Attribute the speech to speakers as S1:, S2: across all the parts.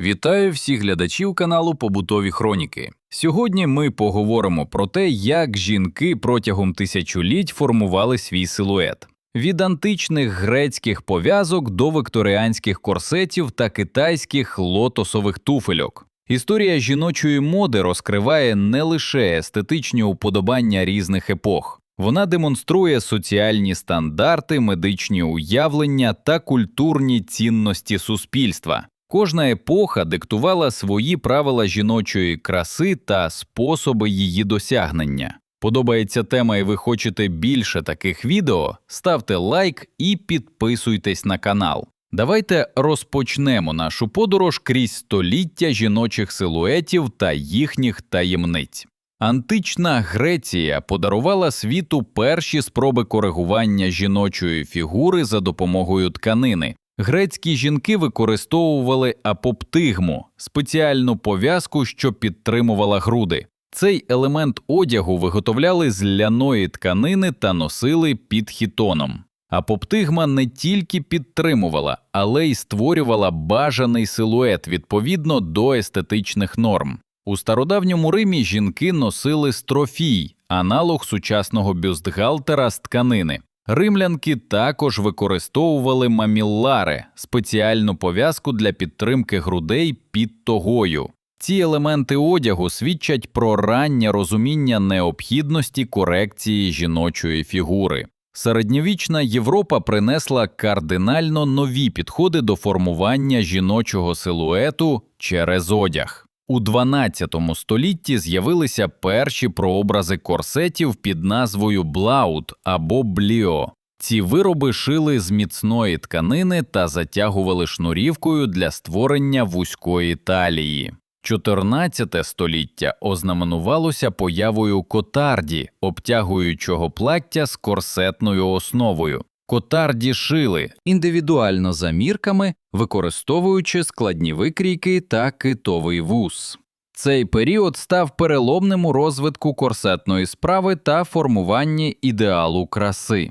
S1: Вітаю всіх глядачів каналу Побутові Хроніки. Сьогодні ми поговоримо про те, як жінки протягом тисячоліть формували свій силует. Від античних грецьких пов'язок до вікторіанських корсетів та китайських лотосових туфельок. Історія жіночої моди розкриває не лише естетичні уподобання різних епох. Вона демонструє соціальні стандарти, медичні уявлення та культурні цінності суспільства. Кожна епоха диктувала свої правила жіночої краси та способи її досягнення. Подобається тема і ви хочете більше таких відео? Ставте лайк і підписуйтесь на канал. Давайте розпочнемо нашу подорож крізь століття жіночих силуетів та їхніх таємниць. Антична Греція подарувала світу перші спроби коригування жіночої фігури за допомогою тканини. Грецькі жінки використовували апоптигму спеціальну пов'язку, що підтримувала груди. Цей елемент одягу виготовляли з ляної тканини та носили під хітоном. Апоптигма не тільки підтримувала, але й створювала бажаний силует відповідно до естетичних норм. У стародавньому Римі жінки носили строфій, аналог сучасного бюстгальтера з тканини. Римлянки також використовували маміллари спеціальну пов'язку для підтримки грудей під тогою. Ці елементи одягу свідчать про раннє розуміння необхідності корекції жіночої фігури. Середньовічна Європа принесла кардинально нові підходи до формування жіночого силуету через одяг. У 12 столітті з'явилися перші прообрази корсетів під назвою блаут або бліо. Ці вироби шили з міцної тканини та затягували шнурівкою для створення вузької талії. 14 століття ознаменувалося появою котарді, обтягуючого плаття з корсетною основою. Котарді шили індивідуально за мірками, використовуючи складні викрійки та китовий вус. Цей період став переломним у розвитку корсетної справи та формуванні ідеалу краси.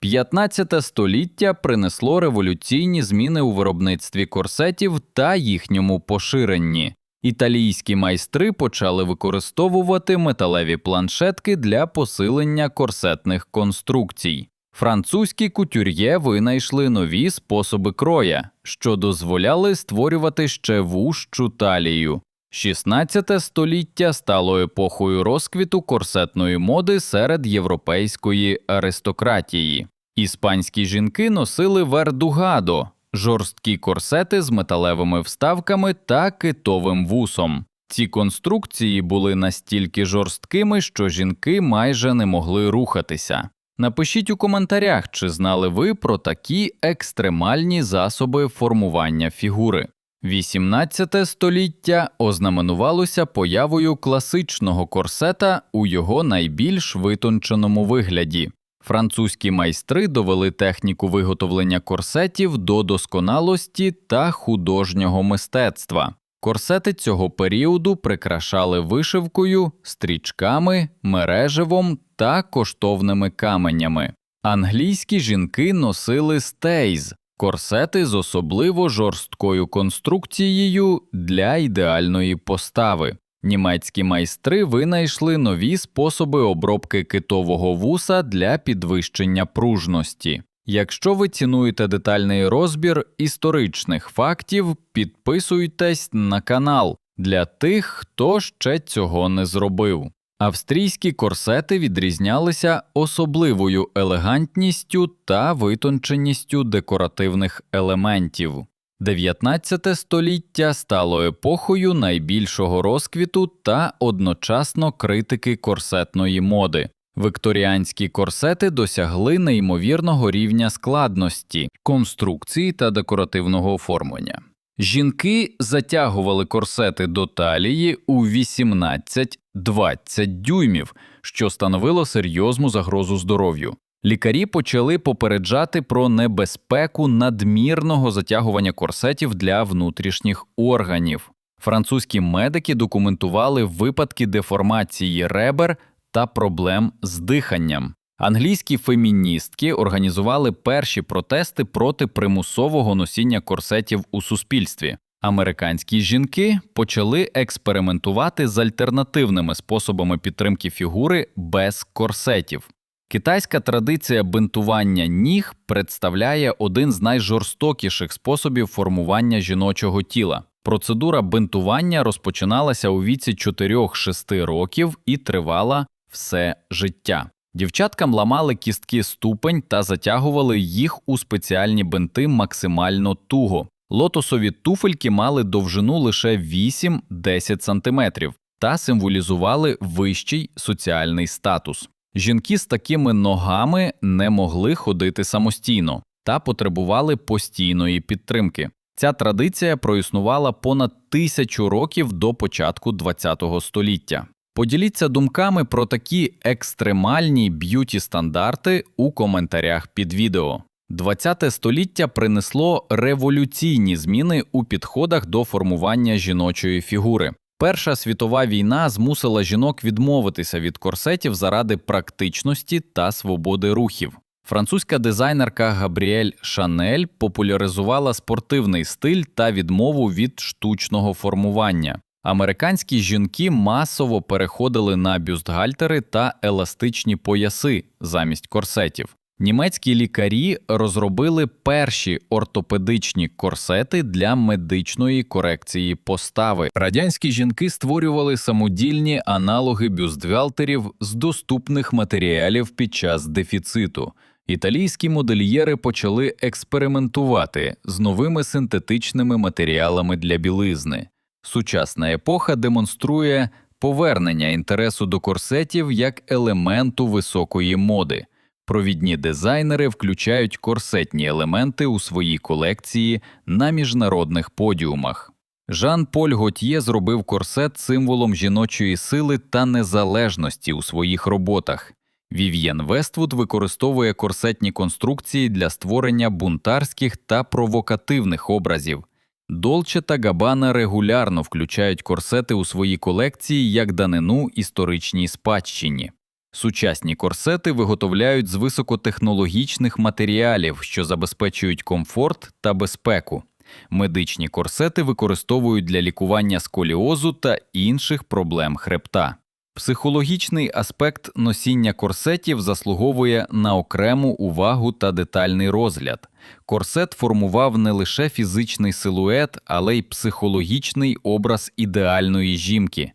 S1: 15 століття принесло революційні зміни у виробництві корсетів та їхньому поширенні. Італійські майстри почали використовувати металеві планшетки для посилення корсетних конструкцій. Французькі кутюр'є винайшли нові способи кроя, що дозволяли створювати ще вужчу талію. 16 століття стало епохою розквіту корсетної моди серед європейської аристократії. Іспанські жінки носили вердугадо жорсткі корсети з металевими вставками та китовим вусом. Ці конструкції були настільки жорсткими, що жінки майже не могли рухатися. Напишіть у коментарях, чи знали ви про такі екстремальні засоби формування фігури. 18 століття ознаменувалося появою класичного корсета у його найбільш витонченому вигляді. Французькі майстри довели техніку виготовлення корсетів до досконалості та художнього мистецтва. Корсети цього періоду прикрашали вишивкою, стрічками, мереживом та коштовними каменями. Англійські жінки носили стейз, корсети з особливо жорсткою конструкцією для ідеальної постави. Німецькі майстри винайшли нові способи обробки китового вуса для підвищення пружності. Якщо ви цінуєте детальний розбір історичних фактів, підписуйтесь на канал для тих, хто ще цього не зробив. Австрійські корсети відрізнялися особливою елегантністю та витонченістю декоративних елементів. 19 століття стало епохою найбільшого розквіту та одночасно критики корсетної моди. Вікторіанські корсети досягли неймовірного рівня складності, конструкції та декоративного оформлення. Жінки затягували корсети до талії у 18-20 дюймів, що становило серйозну загрозу здоров'ю. Лікарі почали попереджати про небезпеку надмірного затягування корсетів для внутрішніх органів. Французькі медики документували випадки деформації ребер та проблем з диханням. Англійські феміністки організували перші протести проти примусового носіння корсетів у суспільстві. Американські жінки почали експериментувати з альтернативними способами підтримки фігури без корсетів. Китайська традиція бинтування ніг представляє один з найжорстокіших способів формування жіночого тіла. Процедура бинтування розпочиналася у віці 4-6 років і тривала все життя. Дівчаткам ламали кістки ступень та затягували їх у спеціальні бинти максимально туго. Лотосові туфельки мали довжину лише 8-10 см та символізували вищий соціальний статус. Жінки з такими ногами не могли ходити самостійно та потребували постійної підтримки. Ця традиція проіснувала понад тисячу років до початку ХХ століття. Поділіться думками про такі екстремальні б'юті стандарти у коментарях під відео. ХХ століття принесло революційні зміни у підходах до формування жіночої фігури. Перша світова війна змусила жінок відмовитися від корсетів заради практичності та свободи рухів. Французька дизайнерка Габріель Шанель популяризувала спортивний стиль та відмову від штучного формування. Американські жінки масово переходили на бюстгальтери та еластичні пояси замість корсетів. Німецькі лікарі розробили перші ортопедичні корсети для медичної корекції постави. Радянські жінки створювали самодільні аналоги бюстгальтерів з доступних матеріалів під час дефіциту. Італійські модельєри почали експериментувати з новими синтетичними матеріалами для білизни. Сучасна епоха демонструє повернення інтересу до корсетів як елементу високої моди. Провідні дизайнери включають корсетні елементи у свої колекції на міжнародних подіумах. Жан Поль Готьє зробив корсет символом жіночої сили та незалежності у своїх роботах. Вів'єн Вествуд використовує корсетні конструкції для створення бунтарських та провокативних образів. Долче та Габана регулярно включають корсети у свої колекції як данину історичній спадщині. Сучасні корсети виготовляють з високотехнологічних матеріалів, що забезпечують комфорт та безпеку. Медичні корсети використовують для лікування сколіозу та інших проблем хребта. Психологічний аспект носіння корсетів заслуговує на окрему увагу та детальний розгляд. Корсет формував не лише фізичний силует, але й психологічний образ ідеальної жінки.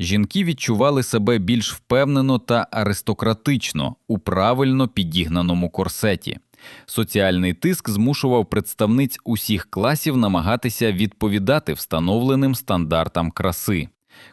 S1: Жінки відчували себе більш впевнено та аристократично у правильно підігнаному корсеті. Соціальний тиск змушував представниць усіх класів намагатися відповідати встановленим стандартам краси.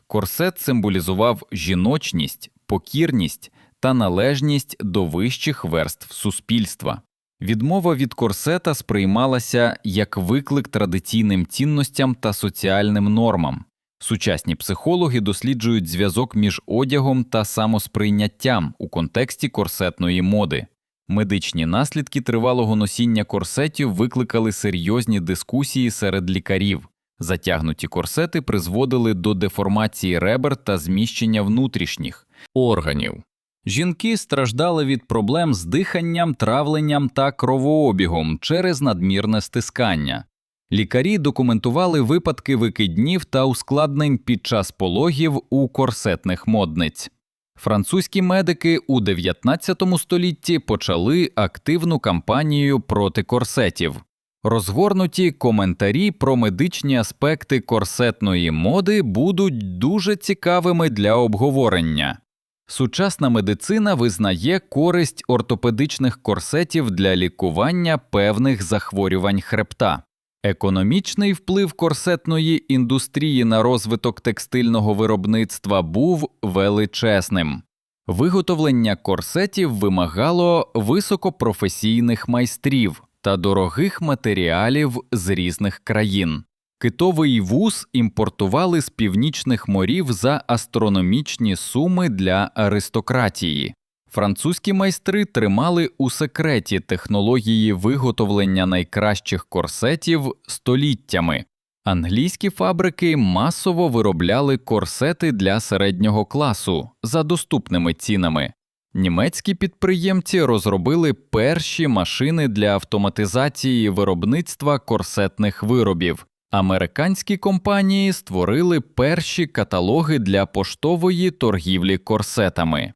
S1: Корсет символізував жіночність, покірність та належність до вищих верств суспільства. Відмова від корсета сприймалася як виклик традиційним цінностям та соціальним нормам. Сучасні психологи досліджують зв'язок між одягом та самосприйняттям у контексті корсетної моди. Медичні наслідки тривалого носіння корсетів викликали серйозні дискусії серед лікарів. Затягнуті корсети призводили до деформації ребер та зміщення внутрішніх органів. Жінки страждали від проблем з диханням, травленням та кровообігом через надмірне стискання. Лікарі документували випадки викиднів та ускладнень під час пологів у корсетних модниць. Французькі медики у 19 столітті почали активну кампанію проти корсетів. Розгорнуті коментарі про медичні аспекти корсетної моди будуть дуже цікавими для обговорення. Сучасна медицина визнає користь ортопедичних корсетів для лікування певних захворювань хребта. Економічний вплив корсетної індустрії на розвиток текстильного виробництва був величезним. Виготовлення корсетів вимагало високопрофесійних майстрів та дорогих матеріалів з різних країн. Китовий вуз імпортували з північних морів за астрономічні суми для аристократії. Французькі майстри тримали у секреті технології виготовлення найкращих корсетів століттями. Англійські фабрики масово виробляли корсети для середнього класу за доступними цінами. Німецькі підприємці розробили перші машини для автоматизації виробництва корсетних виробів. Американські компанії створили перші каталоги для поштової торгівлі корсетами.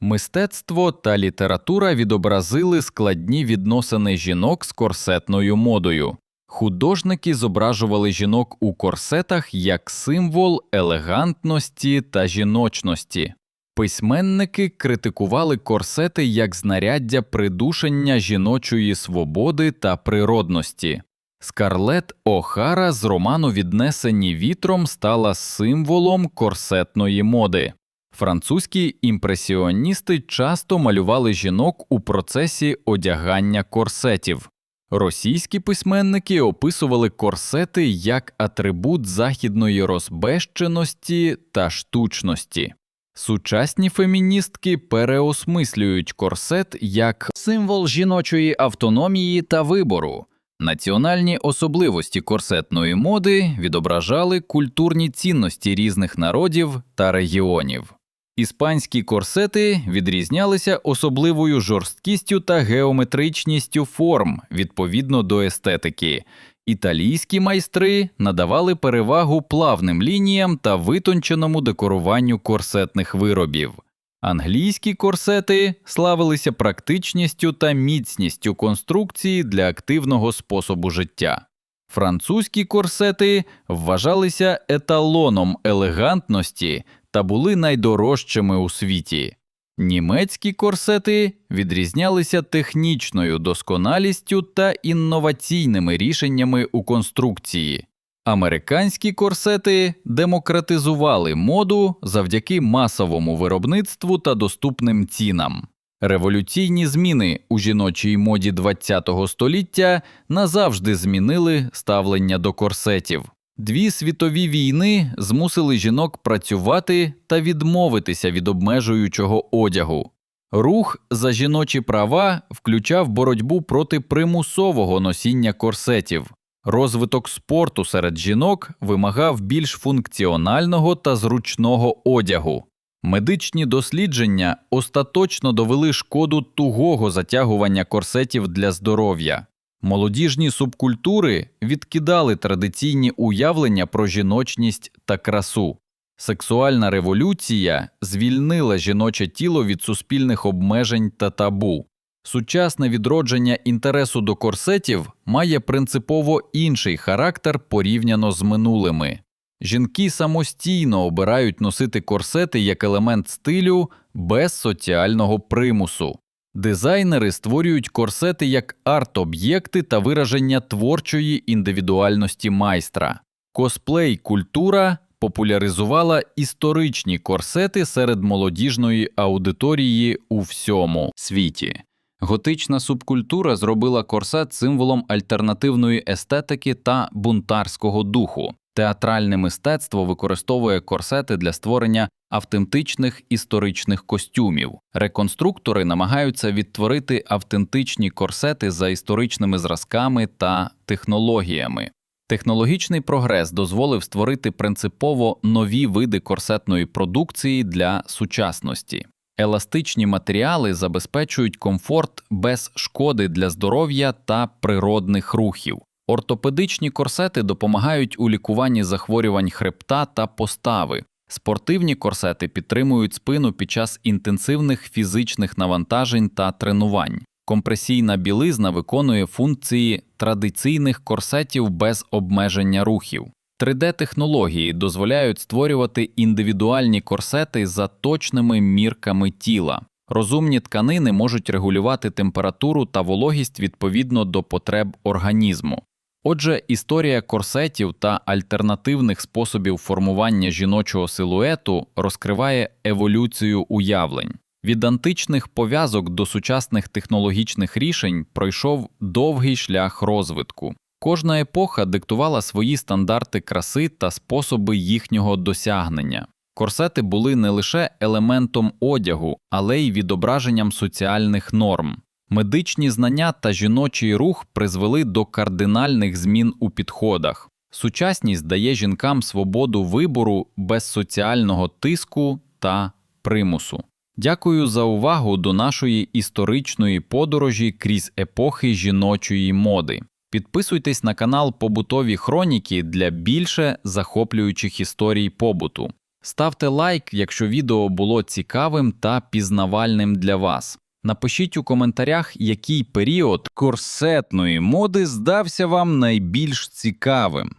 S1: Мистецтво та література відобразили складні відносини жінок з корсетною модою. Художники зображували жінок у корсетах як символ елегантності та жіночності. Письменники критикували корсети як знаряддя придушення жіночої свободи та природності. Скарлет О'Хара з роману Віднесені вітром стала символом корсетної моди. Французькі імпресіоністи часто малювали жінок у процесі одягання корсетів. Російські письменники описували корсети як атрибут західної розбещеності та штучності. Сучасні феміністки переосмислюють корсет як символ жіночої автономії та вибору. Національні особливості корсетної моди відображали культурні цінності різних народів та регіонів. Іспанські корсети відрізнялися особливою жорсткістю та геометричністю форм відповідно до естетики. Італійські майстри надавали перевагу плавним лініям та витонченому декоруванню корсетних виробів. Англійські корсети славилися практичністю та міцністю конструкції для активного способу життя. Французькі корсети вважалися еталоном елегантності та були найдорожчими у світі. Німецькі корсети відрізнялися технічною досконалістю та інноваційними рішеннями у конструкції. Американські корсети демократизували моду завдяки масовому виробництву та доступним цінам. Революційні зміни у жіночій моді ХХ століття назавжди змінили ставлення до корсетів. Дві світові війни змусили жінок працювати та відмовитися від обмежуючого одягу. Рух за жіночі права включав боротьбу проти примусового носіння корсетів. Розвиток спорту серед жінок вимагав більш функціонального та зручного одягу. Медичні дослідження остаточно довели шкоду тугого затягування корсетів для здоров'я. Молодіжні субкультури відкидали традиційні уявлення про жіночність та красу. Сексуальна революція звільнила жіноче тіло від суспільних обмежень та табу. Сучасне відродження інтересу до корсетів має принципово інший характер порівняно з минулими. Жінки самостійно обирають носити корсети як елемент стилю без соціального примусу. Дизайнери створюють корсети як арт-об'єкти та вираження творчої індивідуальності майстра. Косплей культура популяризувала історичні корсети серед молодіжної аудиторії у всьому світі. Готична субкультура зробила корсет символом альтернативної естетики та бунтарського духу. Театральне мистецтво використовує корсети для створення автентичних історичних костюмів. Реконструктори намагаються відтворити автентичні корсети за історичними зразками та технологіями. Технологічний прогрес дозволив створити принципово нові види корсетної продукції для сучасності. Еластичні матеріали забезпечують комфорт без шкоди для здоров'я та природних рухів. Ортопедичні корсети допомагають у лікуванні захворювань хребта та постави. Спортивні корсети підтримують спину під час інтенсивних фізичних навантажень та тренувань. Компресійна білизна виконує функції традиційних корсетів без обмеження рухів. 3D-технології дозволяють створювати індивідуальні корсети за точними мірками тіла. Розумні тканини можуть регулювати температуру та вологість відповідно до потреб організму. Отже, історія корсетів та альтернативних способів формування жіночого силуету розкриває еволюцію уявлень. Від античних пов'язок до сучасних технологічних рішень пройшов довгий шлях розвитку. Кожна епоха диктувала свої стандарти краси та способи їхнього досягнення. Корсети були не лише елементом одягу, але й відображенням соціальних норм. Медичні знання та жіночий рух призвели до кардинальних змін у підходах. Сучасність дає жінкам свободу вибору без соціального тиску та примусу. Дякую за увагу до нашої історичної подорожі крізь епохи жіночої моди. Підписуйтесь на канал Побутові Хроніки для більше захоплюючих історій побуту. Ставте лайк, якщо відео було цікавим та пізнавальним для вас. Напишіть у коментарях, який період корсетної моди здався вам найбільш цікавим.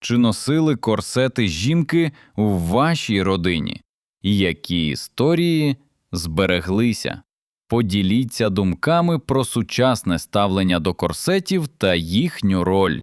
S1: Чи носили корсети жінки у вашій родині? І які історії збереглися? Поділіться думками про сучасне ставлення до корсетів та їхню роль